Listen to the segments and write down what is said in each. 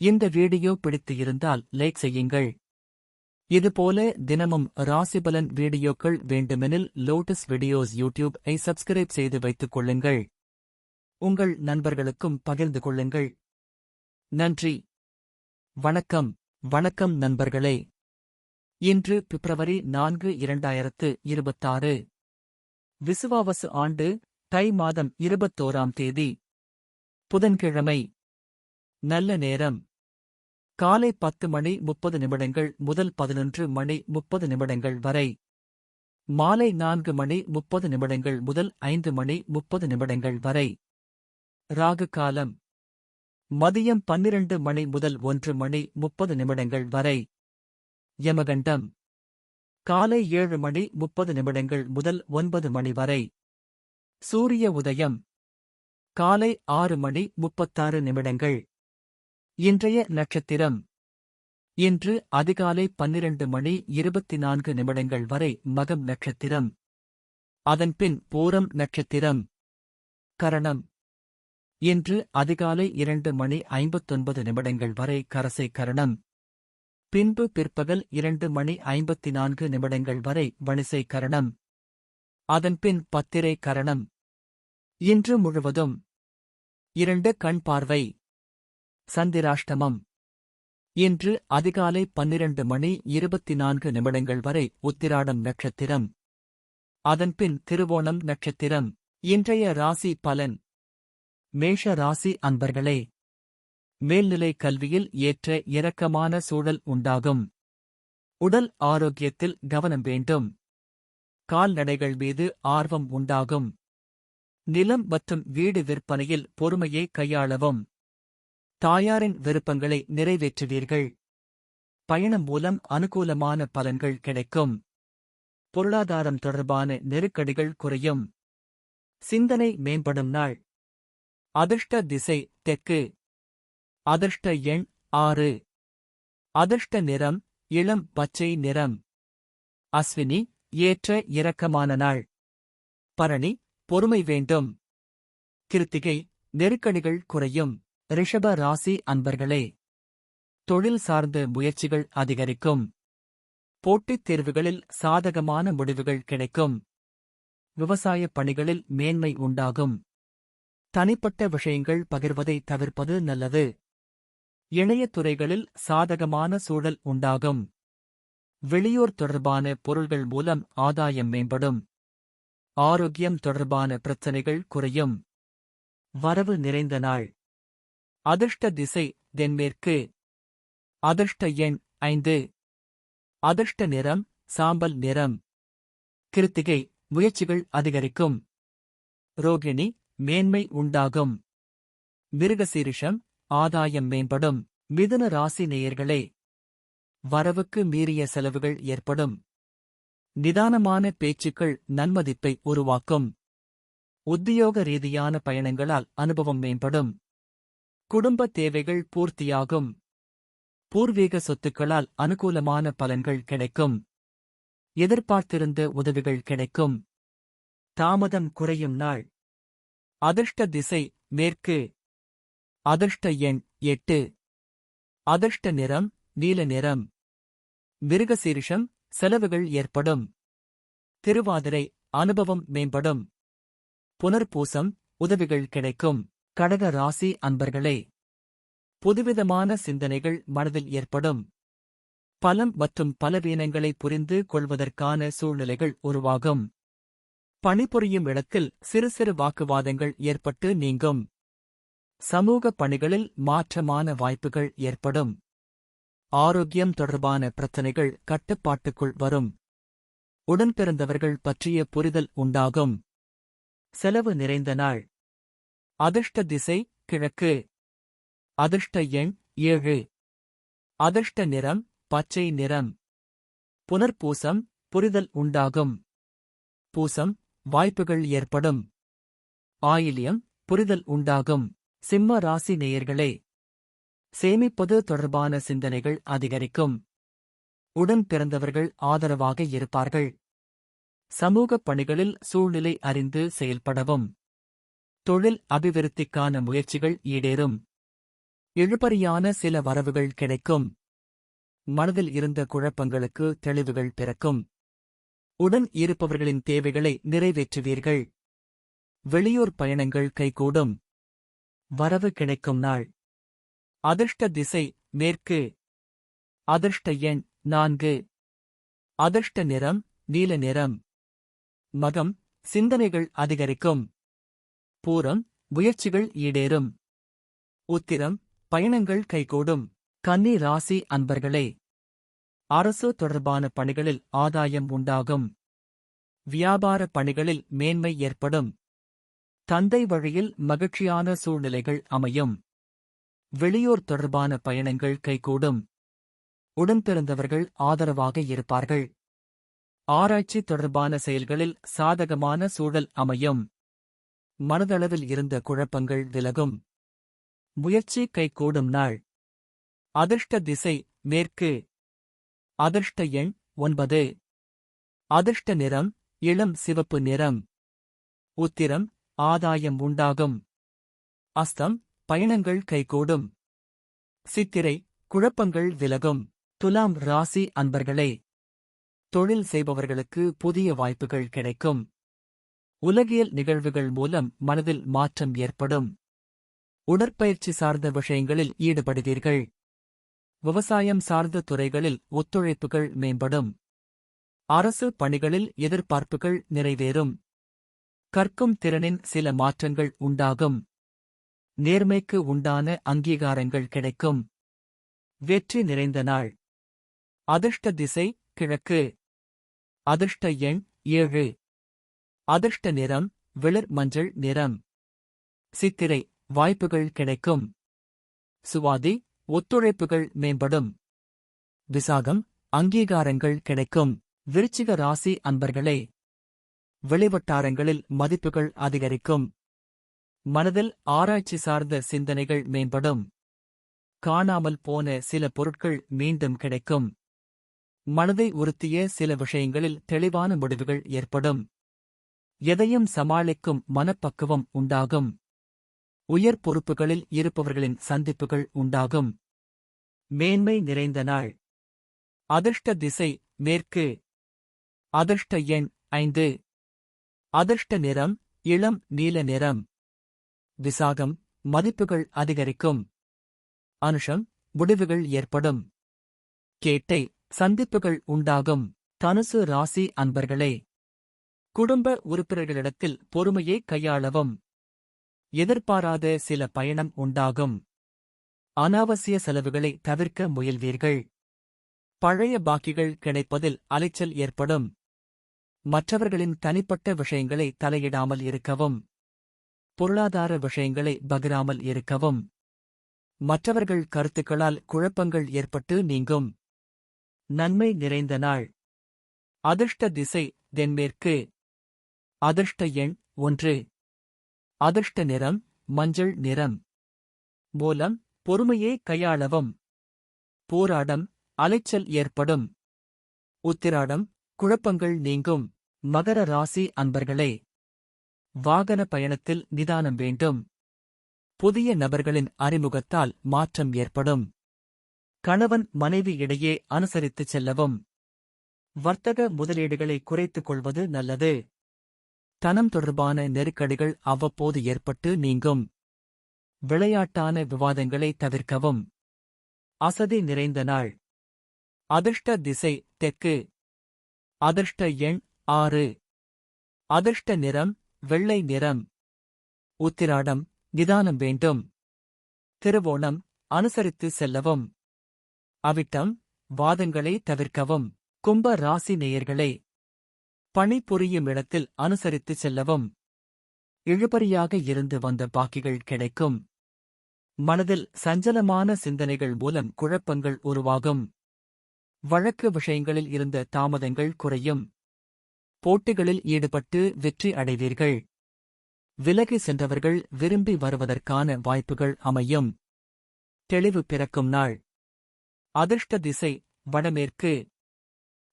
இந்த வீடியோ பிடித்து இருந்தால் லைக் செய்யுங்கள். இதுபோல தினமும் ராசிபலன் வீடியோக்கள் வேண்டுமெனில் லோட்டஸ் வீடியோஸ் யூடியூப் ஐ சப்ஸ்கிரைப் செய்து வைத்துக் கொள்ளுங்கள். உங்கள் நண்பர்களுக்கும் பகிர்ந்து கொள்ளுங்கள். நன்றி. வணக்கம். வணக்கம் நண்பர்களே. இன்று பிப்ரவரி நான்கு இரண்டாயிரத்து இருபத்தாறு. விசுவாவசு ஆண்டு தை மாதம் இருபத்தோராம் தேதி. புதன்கிழமை. நல்ல நேரம். காலை பத்து மணி முப்பது நிமிடங்கள் முதல் பதினொன்று மணி முப்பது நிமிடங்கள் வரை. மாலை நான்கு மணி முப்பது நிமிடங்கள் முதல் ஐந்து மணி முப்பது நிமிடங்கள் வரை. ராகு காலம். மதியம் பன்னிரண்டு மணி முதல் ஒன்று மணி முப்பது நிமிடங்கள் வரை. யமகண்டம். காலை ஏழு மணி முப்பது நிமிடங்கள் முதல் ஒன்பது மணி வரை. சூரிய உதயம். காலை ஆறு மணி முப்பத்தாறு நிமிடங்கள். இன்றைய நட்சத்திரம். இன்று அதிகாலை பன்னிரண்டு மணி இருபத்தி நான்கு நிமிடங்கள் வரை மகம் நட்சத்திரம். அதன்பின் பூரம் நட்சத்திரம். கரணம். இன்று அதிகாலை இரண்டு மணி ஐம்பத்தொன்பது நிமிடங்கள் வரை கரசை கரணம். பின்பு பிற்பகல் இரண்டு மணி ஐம்பத்தி நான்கு நிமிடங்கள் வரை வணிசை கரணம். அதன்பின் பத்திரை கரணம். இன்று முழுவதும். இரண்டு கண் பார்வை. சந்திராஷ்டமம். இன்று அதிகாலை பன்னிரண்டு மணி இருபத்தி நான்கு நிமிடங்கள் வரை உத்திராடம் நட்சத்திரம். அதன்பின் திருவோணம் நட்சத்திரம். இன்றைய ராசி பலன். மேஷ ராசி அன்பர்களே. மேல்நிலை கல்வியில் ஏற்ற இரக்கமான சூழல் உண்டாகும். உடல் ஆரோக்கியத்தில் கவனம் வேண்டும். கால்நடைகள் மீது ஆர்வம் உண்டாகும். நிலம் மற்றும் வீடு விற்பனையில் பொறுமையை கையாளவும். தாயாரின் விருப்பங்களை நிறைவேற்றுவீர்கள். பயணம் மூலம் அனுகூலமான பலன்கள் கிடைக்கும். பொருளாதாரம் தொடர்பான நெருக்கடிகள் குறையும். சிந்தனை மேம்படும் நாள். அதிர்ஷ்ட திசை தெற்கு. அதிர்ஷ்ட எண் ஆறு. அதிர்ஷ்ட நிறம் இளம் பச்சை நிறம். அஸ்வினி ஏற்ற இரக்கமான நாள். பரணி பொறுமை வேண்டும். கிருத்திகை நெருக்கடிகள் குறையும். ரிஷப ராசி அன்பர்களே தொழில் சார்ந்த முயற்சிகள் அதிகரிக்கும். போட்டித் தேர்வுகளில் சாதகமான முடிவுகள் கிடைக்கும். விவசாயப் பணிகளில் மேன்மை உண்டாகும். தனிப்பட்ட விஷயங்கள் பகிர்வதை தவிர்ப்பது நல்லது. இணைய துறைகளில் சாதகமான சூழல் உண்டாகும். வெளியூர் தொடர்பான பொருள்கள் மூலம் ஆதாயம் மேம்படும். ஆரோக்கியம் தொடர்பான பிரச்சனைகள் குறையும். வரவு நிறைந்த நாள். அதிர்ஷ்ட திசை தென்மேற்கு. அதிர்ஷ்ட எண் ஐந்து. அதிர்ஷ்ட நிறம் சாம்பல் நிறம். கிருத்திகை முயற்சிகள் அதிகரிக்கும். ரோகிணி மேன்மை உண்டாகும். மிருகசீரிஷம் ஆதாயம் மேம்படும். மிதுன ராசி நேயர்களே வரவுக்கு மீறிய செலவுகள் ஏற்படும். நிதானமான பேச்சுக்கள் நன்மதிப்பை உருவாக்கும். உத்தியோக ரீதியான பயணங்களால் அனுபவம் மேம்படும். குடும்ப தேவைகள் பூர்த்தியாகும். பூர்வீக சொத்துக்களால் அனுகூலமான பலன்கள் கிடைக்கும். எதிர்பார்த்திருந்த உதவிகள் கிடைக்கும். தாமதம் குறையும் நாள். அதிர்ஷ்ட திசை மேற்கு. அதிர்ஷ்ட எண் எட்டு. அதிர்ஷ்ட நிறம் நீல நிறம். மிருகசீரிஷம் செலவுகள் ஏற்படும். திருவாதிரை அனுபவம் மேம்படும். புனர்பூசம் உதவிகள் கிடைக்கும். கடக ராசி அன்பர்களே புதுவிதமான சிந்தனைகள் மனதில் ஏற்படும். பலம் மற்றும் பலவீனங்களை புரிந்து கொள்வதற்கான சூழ்நிலைகள் உருவாகும். பணிபுரியும் இடத்தில் சிறு சிறு வாக்குவாதங்கள் ஏற்பட்டு நீங்கும். சமூக பணிகளில் மாற்றமான வாய்ப்புகள் ஏற்படும். ஆரோக்கியம் தொடர்பான பிரச்சனைகள் கட்டுப்பாட்டுக்குள் வரும். உடன்பிறந்தவர்கள் பற்றிய புரிதல் உண்டாகும். செலவு நிறைந்த நாள் அதிர்ஷ்ட திசை கிழக்கு. அதிர்ஷ்ட எண் ஏழு. அதிர்ஷ்ட நிறம் பச்சை நிறம். புனர்பூசம் புரிதல் உண்டாகும். பூசம் வாய்ப்புகள் ஏற்படும். ஆயிலியம் புரிதல் உண்டாகும். சிம்ம ராசி நேயர்களே சேமிப்பது தொடர்பான சிந்தனைகள் அதிகரிக்கும். உடன் பிறந்தவர்கள் ஆதரவாக இருப்பார்கள். சமூகப் பணிகளில் சூழ்நிலை அறிந்து செயல்படவும். தொழில் அபிவிருத்திக்கான முயற்சிகள் ஈடேறும். இழுபறியான சில வரவுகள் கிடைக்கும். மனதில் இருந்த குழப்பங்களுக்கு தெளிவுகள் பிறக்கும். உடன் இருப்பவர்களின் தேவைகளை நிறைவேற்றுவீர்கள். வெளியூர் பயணங்கள் கைகூடும். வரவு கிடைக்கும் நாள். அதிர்ஷ்ட திசை மேற்கு. அதிர்ஷ்ட எண் நான்கு. அதிர்ஷ்ட நிறம் நீல நிறம். மகம் சிந்தனைகள் அதிகரிக்கும். பூரம் முயற்சிகள் ஈடேறும். உத்திரம் பயணங்கள் கைகூடும். கன்னி ராசி அன்பர்களே அரசு தொடர்பான பணிகளில் ஆதாயம் உண்டாகும். வியாபார பணிகளில் மேன்மை ஏற்படும். தந்தை வழியில் மகிழ்ச்சியான சூழ்நிலைகள் அமையும். வெளியூர் தொடர்பான பயணங்கள் கைகூடும். உடன்பிறந்தவர்கள் ஆதரவாக இருப்பார்கள். ஆராய்ச்சி தொடர்பான செயல்களில் சாதகமான சூழல் அமையும். மனதளவில் இருந்த குழப்பங்கள் விலகும். முயற்சி கைகூடும் நாள். அதிர்ஷ்ட திசை மேற்கு. அதிர்ஷ்ட எண் ஒன்பது. அதிர்ஷ்ட நிறம் இளம் சிவப்பு நிறம். உத்திரம் ஆதாயம் உண்டாகும். அஸ்தம் பயணங்கள் கைகூடும். சித்திரை குழப்பங்கள் விலகும். துலாம் ராசி அன்பர்களே. தொழில் செய்பவர்களுக்கு புதிய வாய்ப்புகள் கிடைக்கும். உலகியல் நிகழ்வுகள் மூலம் மனதில் மாற்றம் ஏற்படும். உடற்பயிற்சி சார்ந்த விஷயங்களில் ஈடுபடுவீர்கள். விவசாயம் சார்ந்த துறைகளில் ஒத்துழைப்புகள் மேம்படும். அரசு பணிகளில் எதிர்பார்ப்புகள் நிறைவேறும். கற்கும் திறனின் சில மாற்றங்கள் உண்டாகும். நேர்மைக்கு உண்டான அங்கீகாரங்கள் கிடைக்கும். வெற்றி நிறைந்த நாள். அதிர்ஷ்ட திசை கிழக்கு. அதிர்ஷ்ட எண் ஏழு. அதிர்ஷ்ட நிறம் வெளிர் மஞ்சள் நிறம். சித்திரை வாய்ப்புகள் கிடைக்கும். சுவாதி ஒத்துழைப்புகள் மேம்படும். விசாகம் அங்கீகாரங்கள் கிடைக்கும். விருச்சிக ராசி அன்பர்களே வெளிவட்டாரங்களில் மதிப்புகள் அதிகரிக்கும். மனதில் ஆராய்ச்சி சார்ந்த சிந்தனைகள் மேம்படும். காணாமல் போன சில பொருட்கள் மீண்டும் கிடைக்கும். மனதை உறுத்திய சில விஷயங்களில் தெளிவான முடிவுகள் ஏற்படும். எதையும் சமாளிக்கும் மனப்பக்குவம் உண்டாகும். உயர் பொறுப்புகளில் இருப்பவர்களின் சந்திப்புகள் உண்டாகும். மேன்மை நிறைந்த நாள். அதிர்ஷ்ட திசை மேற்கு. அதிர்ஷ்ட எண் ஐந்து. அதிர்ஷ்ட நிறம் இளம் நீல நிறம். விசாகம் மதிப்புகள் அதிகரிக்கும். அனுஷம் முடிவுகள் ஏற்படும். கேட்டை சந்திப்புகள் உண்டாகும். தனுசு ராசி அன்பர்களே. குடும்ப உறுப்பினர்களிடத்தில் பொறுமையை கையாளவும். எதிர்பாராத சில பயணம் உண்டாகும். அனாவசிய செலவுகளை தவிர்க்க முயல்வீர்கள். பழைய பாக்கிகள் கிடைப்பதில் அலைச்சல் ஏற்படும். மற்றவர்களின் தனிப்பட்ட விஷயங்களை தலையிடாமல் இருக்கவும். பொருளாதார விஷயங்களை பகிராமல் இருக்கவும். மற்றவர்கள் கருத்துக்களால் குழப்பங்கள் ஏற்பட்டு நீங்கும். நன்மை நிறைந்த நாள். அதிர்ஷ்ட திசை தென்மேற்கு. அதிர்ஷ்ட எண் ஒன்று. அதிர்ஷ்ட நிறம் மஞ்சள் நிறம். மூலம் பொறுமையே கையாளவும். போராடம் அலைச்சல் ஏற்படும். உத்திராடம் குழப்பங்கள் நீங்கும். மகர ராசி அன்பர்களே வாகன பயணத்தில் நிதானம் வேண்டும். புதிய நபர்களின் அறிமுகத்தால் மாற்றம் ஏற்படும். கணவன் மனைவி இடையே அனுசரித்துச் செல்லவும். வர்த்தக முதலீடுகளை குறைத்துக் கொள்வது நல்லது. தனம் தொடர்பான நெருக்கடிகள் அவ்வப்போது ஏற்பட்டு நீங்கும். விளையாட்டான விவாதங்களை தவிர்க்கவும். அசதி நிறைந்த நாள். அதிர்ஷ்ட திசை தெற்கு. அதிர்ஷ்ட எண் ஆறு. அதிர்ஷ்ட நிறம் வெள்ளை நிறம். உத்திராடம் நிதானம் வேண்டும். திருவோணம் அனுசரித்து செல்லவும். அவிட்டம் வாதங்களை தவிர்க்கவும். கும்ப ராசி நேயர்களே. பணிபுரியும் இடத்தில் அனுசரித்து செல்லவும். இழுபறியாக இருந்து வந்த பாக்கிகள் கிடைக்கும். மனதில் சஞ்சலமான சிந்தனைகள் மூலம் குழப்பங்கள் உருவாகும். வழக்கு விஷயங்களில் இருந்த தாமதங்கள் குறையும். போட்டிகளில் ஈடுபட்டு வெற்றி அடைவீர்கள். விலகி சென்றவர்கள் விரும்பி வருவதற்கான வாய்ப்புகள் அமையும். தெளிவு பிறக்கும் நாள். அதிர்ஷ்ட திசை வடமேற்கு.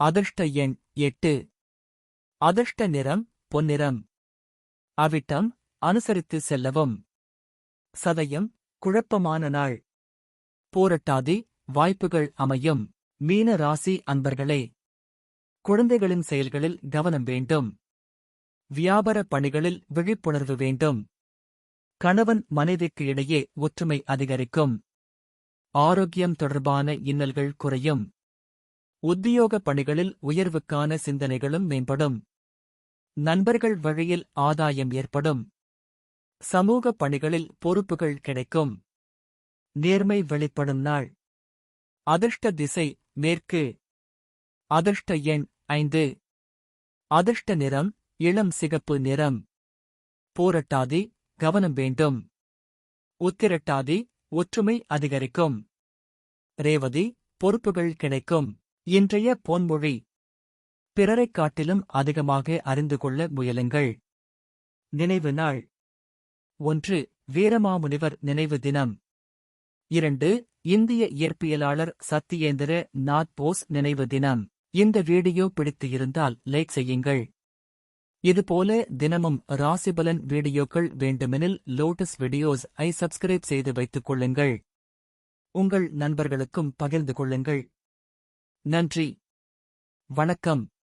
அதிர்ஷ்ட எண் எட்டு. அதிர்ஷ்ட நிறம் பொன்னிறம். அவிட்டம் அனுசரித்து செல்லவும். சதயம் குழப்பமான நாள். போரட்டாதி வாய்ப்புகள் அமையும். மீன ராசி அன்பர்களே. குழந்தைகளின் செயல்களில் கவனம் வேண்டும். வியாபார பணிகளில் விழிப்புணர்வு வேண்டும். கணவன் மனைவிக்கு இடையே ஒற்றுமை அதிகரிக்கும். ஆரோக்கியம் தொடர்பான இன்னல்கள் குறையும். உத்தியோக பணிகளில் உயர்வுக்கான சிந்தனைகளும் மேம்படும். நண்பர்கள் வழியில் ஆதாயம் ஏற்படும். சமூக பணிகளில் பொறுப்புகள் கிடைக்கும். நேர்மை வெளிப்படும் நாள். அதிர்ஷ்ட திசை மேற்கு. அதிர்ஷ்ட எண் ஐந்து. அதிர்ஷ்ட நிறம் இளம் சிகப்பு நிறம். போரட்டாதி கவனம் வேண்டும். உத்திரட்டாதி ஒற்றுமை அதிகரிக்கும். ரேவதி பொறுப்புகள் கிடைக்கும். இன்றைய பொன்மொழி. பிறரைக் காட்டிலும் அதிகமாக அறிந்து கொள்ள முயலுங்கள். நினைவு நாள். ஒன்று வீரமாமுனிவர் நினைவு தினம். இரண்டு இந்திய இயற்பியலாளர் சத்தியேந்திர நாத் போஸ் நினைவு தினம். இந்த வீடியோ பிடித்து இருந்தால் லைக் செய்யுங்கள். இதுபோல தினமும் ராசிபலன் வீடியோக்கள் வேண்டுமெனில் லோட்டஸ் வீடியோஸ் ஐ சப்ஸ்கிரைப் செய்து வைத்துக் கொள்ளுங்கள். உங்கள் நண்பர்களுக்கும் பகிர்ந்து கொள்ளுங்கள். நன்றி. வணக்கம்.